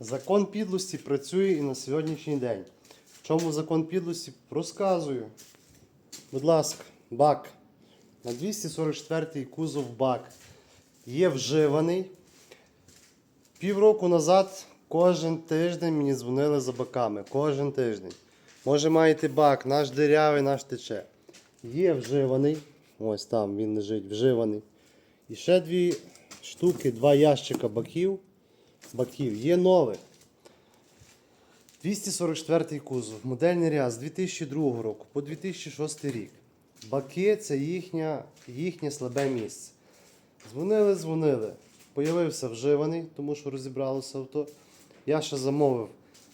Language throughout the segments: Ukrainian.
Закон підлості працює і на сьогоднішній день. В чому закон підлості? Розказую. Будь ласка, бак. На 244-й кузов бак є вживаний. Півроку назад кожен тиждень мені дзвонили за баками. Кожен тиждень. Може маєте бак, наш дирявий, наш тече. Є вживаний. Ось там він лежить, вживаний. І ще дві штуки, два ящика баків. Баків. Є нових. 244 кузов, модельний ряд з 2002 року по 2006 рік. Баки це їхня, їхнє слабе місце. Дзвонили, дзвонили. Появився вживаний, тому що розібралося авто. Я ще замовив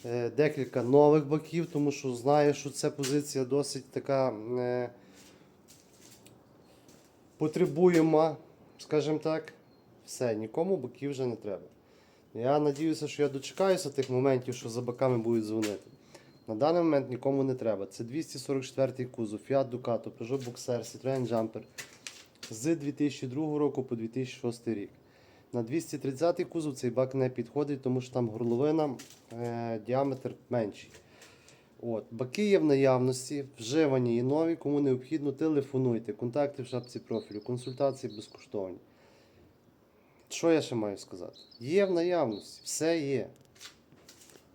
е, декілька нових баків, тому що знаю, що ця позиція досить така е, потребуєма, скажімо так. Все, нікому баків вже не треба. Я надіюся, що я дочекаюся тих моментів, що за баками будуть дзвонити. На даний момент нікому не треба. Це 244 кузов, Fiat Ducato, Peugeot Boxer, Citroen Jumper з 2002 року по 2006 рік. На 230 кузов цей бак не підходить, тому що там горловина, е, діаметр менший. От, баки є в наявності, вживані і нові. Кому необхідно, телефонуйте. Контакти в шапці профілю, консультації безкоштовні. Що я ще маю сказати? Є в наявності, все є.